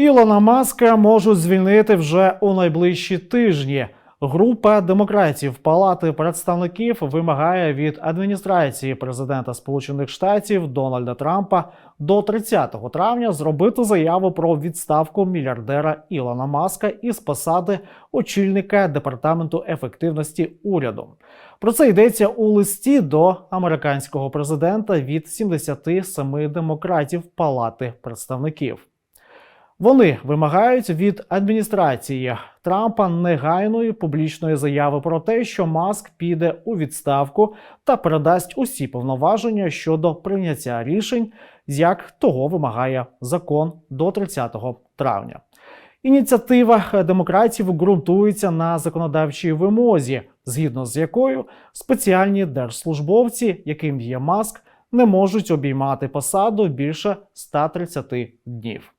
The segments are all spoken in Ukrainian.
Ілона Маска можуть звільнити вже у найближчі тижні. Група демократів Палати представників вимагає від адміністрації президента Сполучених Штатів Дональда Трампа до 30 травня зробити заяву про відставку мільярдера Ілона Маска із посади очільника департаменту ефективності уряду. Про це йдеться у листі до американського президента від 77 демократів Палати представників. Вони вимагають від адміністрації Трампа негайної публічної заяви про те, що Маск піде у відставку та передасть усі повноваження щодо прийняття рішень, як того вимагає закон до 30 травня. Ініціатива демократів ґрунтується на законодавчій вимозі, згідно з якою спеціальні держслужбовці, яким є маск, не можуть обіймати посаду більше 130 днів.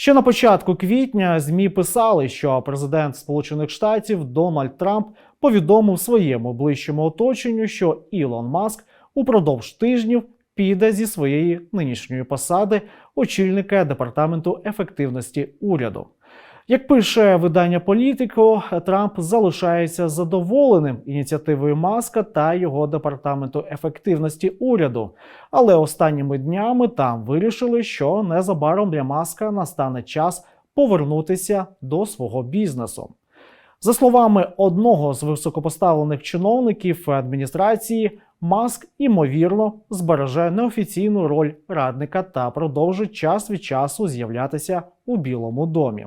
Ще на початку квітня ЗМІ писали, що президент Сполучених Штатів Дональд Трамп повідомив своєму ближчому оточенню, що Ілон Маск упродовж тижнів піде зі своєї нинішньої посади очільника департаменту ефективності уряду. Як пише видання Політико, Трамп залишається задоволеним ініціативою Маска та його департаменту ефективності уряду. Але останніми днями там вирішили, що незабаром для Маска настане час повернутися до свого бізнесу. За словами одного з високопоставлених чиновників адміністрації, Маск імовірно збереже неофіційну роль радника та продовжить час від часу з'являтися у Білому домі.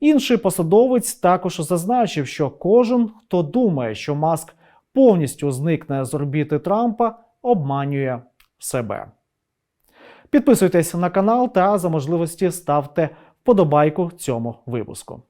Інший посадовець також зазначив, що кожен, хто думає, що Маск повністю зникне з орбіти Трампа, обманює себе. Підписуйтесь на канал та за можливості ставте вподобайку цьому випуску.